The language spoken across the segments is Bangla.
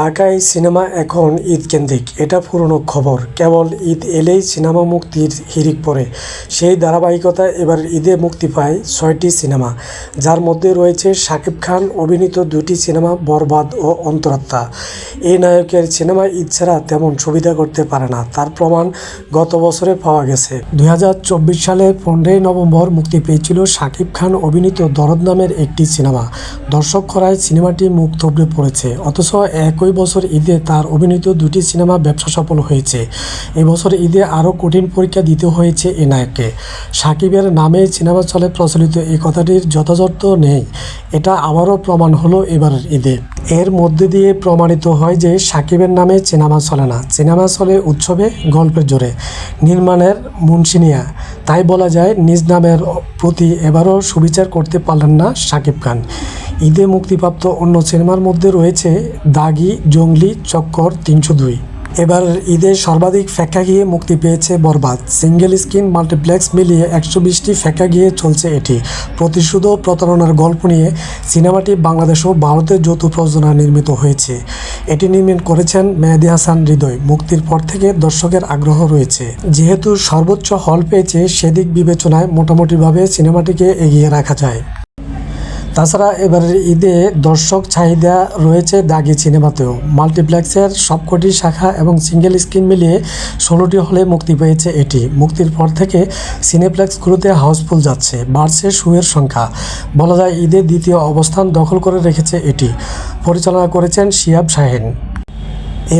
ঢাকায় সিনেমা এখন ঈদ কেন্দ্রিক এটা পুরনো খবর। কেবল ঈদ এলেই সিনেমা মুক্তির হিরিক পড়ে। সেই ধারাবাহিকতায় এবার ঈদে মুক্তি পায় ছয়টি সিনেমা। যার মধ্যে রয়েছে শাকিব খান, অভিনীত দুটি সিনেমা বরবাদ ও অন্তরাত্মা। এই নায়কের সিনেমা ঈদ ছাড়া তেমন সুবিধা করতে পারে না। তার প্রমাণ গত বছরে পাওয়া গেছে। দু হাজার চব্বিশ সালে পনেরোই নভেম্বর মুক্তি পেয়েছিল শাকিব খান, অভিনীত দরদ নামের একটি সিনেমা। দর্শক খরায় সিনেমাটি মুখ থবড়ে পড়েছে। অথচ একই বছর ঈদে তার অভিনীত দুটি সিনেমা ব্যবসা সফল হয়েছে। এবছর ঈদে আরও কঠিন পরীক্ষা দিতে হয়েছে এ নায়ককে। সাকিবের নামে সিনেমা চলে প্রচলিত এই কথাটির যথাযথ নেই। এটা আবারও প্রমাণ হলো এবারের ঈদে। এর মধ্যে দিয়ে প্রমাণিত হয় যে সাকিবের নামে সিনেমা চলে না। সিনেমা চলে উৎসবে গল্পের জোরে। নির্মাণের মুন্সিনিয়া তাই বলা যায়, নিজ নামের প্রতি এবারও সুবিচার করতে পারলেন না সাকিব খান। ঈদে মুক্তিপ্রাপ্ত অন্য সিনেমার মধ্যে রয়েছে দাগি, জঙ্গলি, চক্কর তিনশো দুই। এবার ঈদে সর্বাধিক ফেঁকা গিয়ে মুক্তি পেয়েছে বরবাদ। সিঙ্গেল স্ক্রিন মাল্টিপ্লেক্স মিলিয়ে একশো বিশটি ফেঁকা গিয়ে চলছে এটি। প্রতিশোধ ও প্রতারণার গল্প নিয়ে সিনেমাটি বাংলাদেশ ও ভারতের যৌথ প্রযোজনা নির্মিত হয়েছে। এটি নির্মাণ করেছেন মেহেদি হাসান হৃদয়। মুক্তির পর থেকে দর্শকের আগ্রহ রয়েছে। যেহেতু সর্বোচ্চ হল পেয়েছে সেদিক বিবেচনায় মোটামুটিভাবে সিনেমাটিকে এগিয়ে রাখা যায়। তাছাড়া এবারের ঈদে দর্শক চাহিদা রয়েছে দাগি সিনেমাতেও। মাল্টিপ্লেক্সের সবকটি শাখা এবং সিঙ্গেল স্ক্রিন মিলিয়ে ষোলোটি হলে মুক্তি পেয়েছে এটি। মুক্তির পর থেকে সিনেপ্লেক্সগুলোতে হাউসফুল যাচ্ছে, বাড়ছে শুয়ের সংখ্যা। বলা যায় ঈদের দ্বিতীয় অবস্থান দখল করে রেখেছে এটি। পরিচালনা করেছেন শিয়াব শাহেন।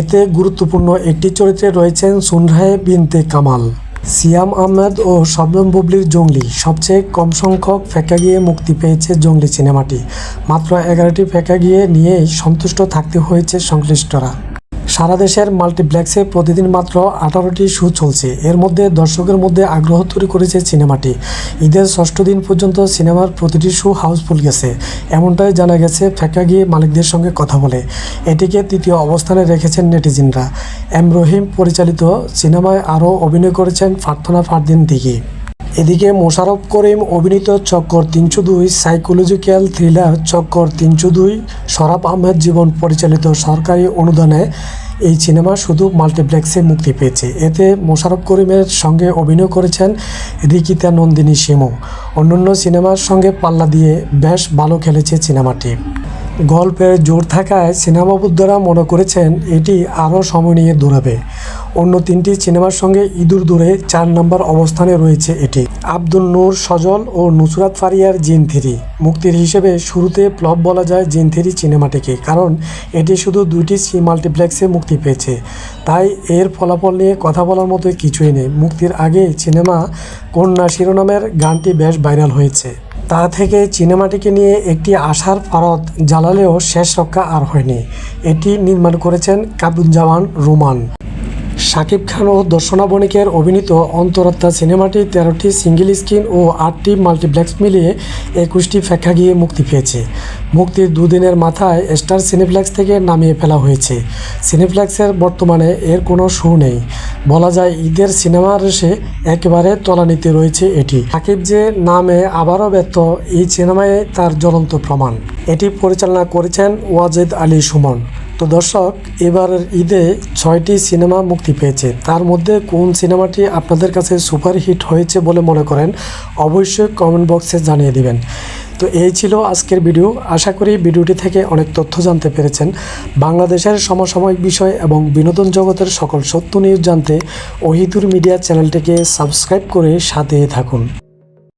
এতে গুরুত্বপূর্ণ একটি চরিত্রে রয়েছেন সুনরায় বিনতে কামাল। সিয়াম আহমেদ ও শবনম বুবলির জঙ্গলি। সবচেয়ে কম সংখ্যক ফেঁকা গিয়ে মুক্তি পেয়েছে জঙ্গলি সিনেমাটি। মাত্র এগারোটি ফেঁকা গিয়ে নিয়েই সন্তুষ্ট থাকতে হয়েছে সংশ্লিষ্টরা। সারা দেশের মাল্টিপ্লেক্সে প্রতিদিন মাত্র আঠারোটি শো চলছে। এর মধ্যে দর্শকের মধ্যে আগ্রহ তৈরি করেছে সিনেমাটি। ঈদের ষষ্ঠ দিন পর্যন্ত সিনেমার প্রতিটি শো হাউসফুল গেছে। এমনটাই জানা গেছে ফেঁকা গিয়ে মালিকদের সঙ্গে কথা বলে। এটিকে তৃতীয় অবস্থানে রেখেছেন নেটিজিনরা। এম রহিম পরিচালিত সিনেমায় আরও অভিনয় করেছেন প্রার্থনা ফারদিন দিঘি। এদিকে মোশারফ করিম অভিনীত চক্কর তিনশো দুই, সাইকোলজিক্যাল থ্রিলার চক্কর তিনশো দুই সরাব আহমেদ জীবন পরিচালিত সরকারি অনুদানে এই সিনেমা শুধু মাল্টিপ্লেক্সে মুক্তি পেয়েছে। এতে মোশারফ করিমের সঙ্গে অভিনয় করেছেন রিকিতা নন্দিনী সিমু অন্যান্য সিনেমার সঙ্গে পাল্লা দিয়ে বেশ ভালো খেলেছে সিনেমাটি। গল্পের জোর থাকায় সিনেমাবুদ্ধরা মনে করেছেন এটি আরও সময় নিয়ে দৌড়াবে। অন্য তিনটি সিনেমার সঙ্গে ইঁদুর দূরে চার নম্বর অবস্থানে রয়েছে এটি। আব্দুল নূর, সজল ও নুসরাত ফারিয়ার জিন থ্রি। মুক্তির হিসেবে শুরুতে প্লব বলা যায় জিন থ্রি সিনেমাটিকে, কারণ এটি শুধু দুইটি সি মাল্টিপ্লেক্সে মুক্তি পেয়েছে। তাই এর ফলাফল নিয়ে কথা বলার মতো কিছুই নেই। মুক্তির আগে সিনেমা কন্যা শিরোনামের গানটি বেশ ভাইরাল হয়েছে। তা থেকে সিনেমাটিকে নিয়ে একটি আশার ফারত জ্বালালেও শেষ রক্ষা আর হয়নি। এটি নির্মাণ করেছেন কাবুজ্জামান রোমান। শাকিব খান ও দর্শনা বণিকের অভিনীত অন্তরাত্মা সিনেমাটি তেরোটি সিঙ্গেল স্ক্রিন ও আটটি মাল্টিপ্লেক্স মিলিয়ে একুশটি গিয়ে মুক্তি পেয়েছে। মুক্তির দুদিনের মাথায় স্টার সিনেপ্লেক্স থেকে নামিয়ে ফেলা হয়েছে। সিনেপ্লেক্সের বর্তমানে এর কোনো শো নেই। বলা যায়, ঈদের সিনেমা রেসে একেবারে তলানিতে রয়েছে এটি। সাকিব যে নামে আবারও ব্যর্থ, এই সিনেমায় তার জ্বলন্ত প্রমাণ। এটি পরিচালনা করেছেন ওয়াজেদ আলী সুমন। তো দর্শক, এবারের ঈদে ছয়টি সিনেমা মুক্তি পেয়েছে। তার মধ্যে কোন সিনেমাটি আপনাদের কাছে সুপারহিট হয়েছে বলে মনে করেন, অবশ্যই কমেন্ট বক্সে জানিয়ে দিবেন। তো এই ছিল আজকের ভিডিও। আশা করি ভিডিওটি থেকে অনেক তথ্য জানতে পেরেছেন। বাংলাদেশের সমসাময়িক বিষয় এবং বিনোদন জগতের সকল সত্য নিউজ জানতে ওহিদুর মিডিয়া চ্যানেলটিকে সাবস্ক্রাইব করে সাথে থাকুন।